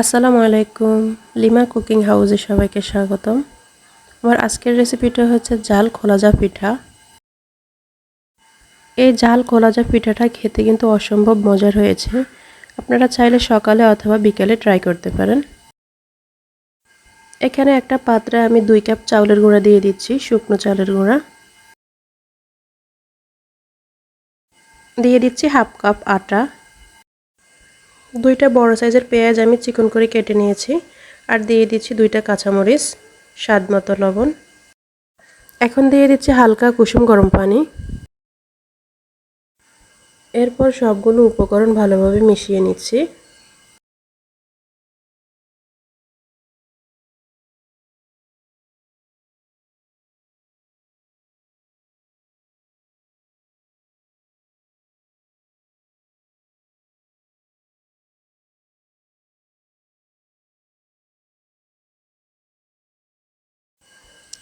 আসসালামু আলাইকুম। Lima cooking হাউসে সবাইকে স্বাগতম। আমার আজকের রেসিপিটা হচ্ছে জাল খোলাজা পিঠা। এই জাল খোলাজা পিঠাটা খেতে কিন্তু অসম্ভব মজার হয়েছে। আপনারা চাইলে সকালে অথবা বিকালে ট্রাই করতে পারেন। এখানে একটা পাত্রে আমি দুই কাপ চাউলের গুঁড়া দিয়ে দিচ্ছি, শুকনো চালের গুঁড়া। দিয়ে দিচ্ছি হাফ কাপ আটা। দুইটা বড় সাইজের পেঁয়াজ আমি চিকন করে কেটে নিয়েছি আর দিয়ে দিচ্ছি দুইটা কাঁচামরিচ, স্বাদ মতো লবণ। এখন দিয়ে দিচ্ছি হালকা কুসুম গরম পানি। এরপর সবগুলো উপকরণ ভালোভাবে মিশিয়ে নিচ্ছি।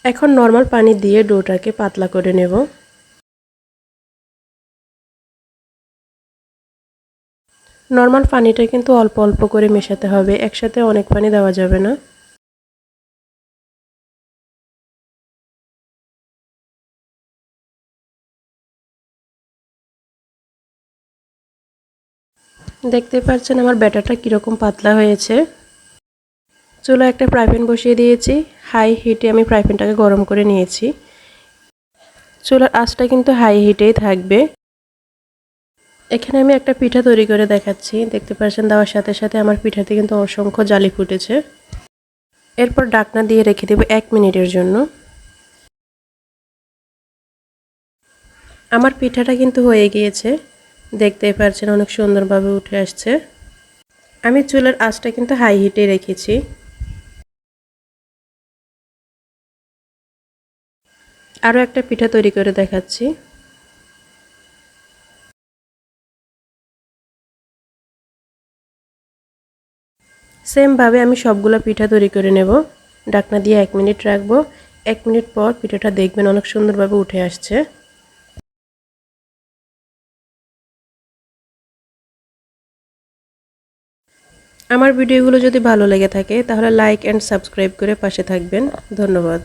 এখন নর্মাল পানি দিয়ে ডোটাকে পাতলা করে নেব। নর্মাল পানিটা কিন্তু অল্প অল্প করে মেশাতে হবে, একসাথে অনেক পানি দেওয়া যাবে না। দেখতে পাচ্ছেন আমার ব্যাটারটা কীরকম পাতলা হয়েছে। চুলো একটা ফ্রাই প্যান বসিয়ে দিয়েছি। হাই হিটে আমি ফ্রাই প্যানটাকে গরম করে নিয়েছি। চুলার আঁচটা কিন্তু হাই হিটেই থাকবে। এখানে আমি একটা পিঠা তৈরি করে দেখাচ্ছি। দেখতে পাচ্ছেন দেওয়ার সাথে সাথে আমার পিঠাতে কিন্তু অসংখ্য জালি ফুটেছে। এরপর ডাকনা দিয়ে রেখে দেবো এক মিনিটের জন্য। আমার পিঠাটা কিন্তু হয়ে গিয়েছে। দেখতেই পাচ্ছেন অনেক সুন্দরভাবে উঠে আসছে। আমি চুলার আঁচটা কিন্তু হাই হিটে রেখেছি। আরও একটা পিঠা তৈরি করে দেখাচ্ছি। সেমভাবে আমি সবগুলো পিঠা তৈরি করে নেব। ডাকনা দিয়ে এক মিনিট রাখব। এক মিনিট পর পিঠাটা দেখবেন অনেক সুন্দরভাবে উঠে আসছে। আমার ভিডিওগুলো যদি ভালো লেগে থাকে, তাহলে লাইক অ্যান্ড সাবস্ক্রাইব করে পাশে থাকবেন। ধন্যবাদ।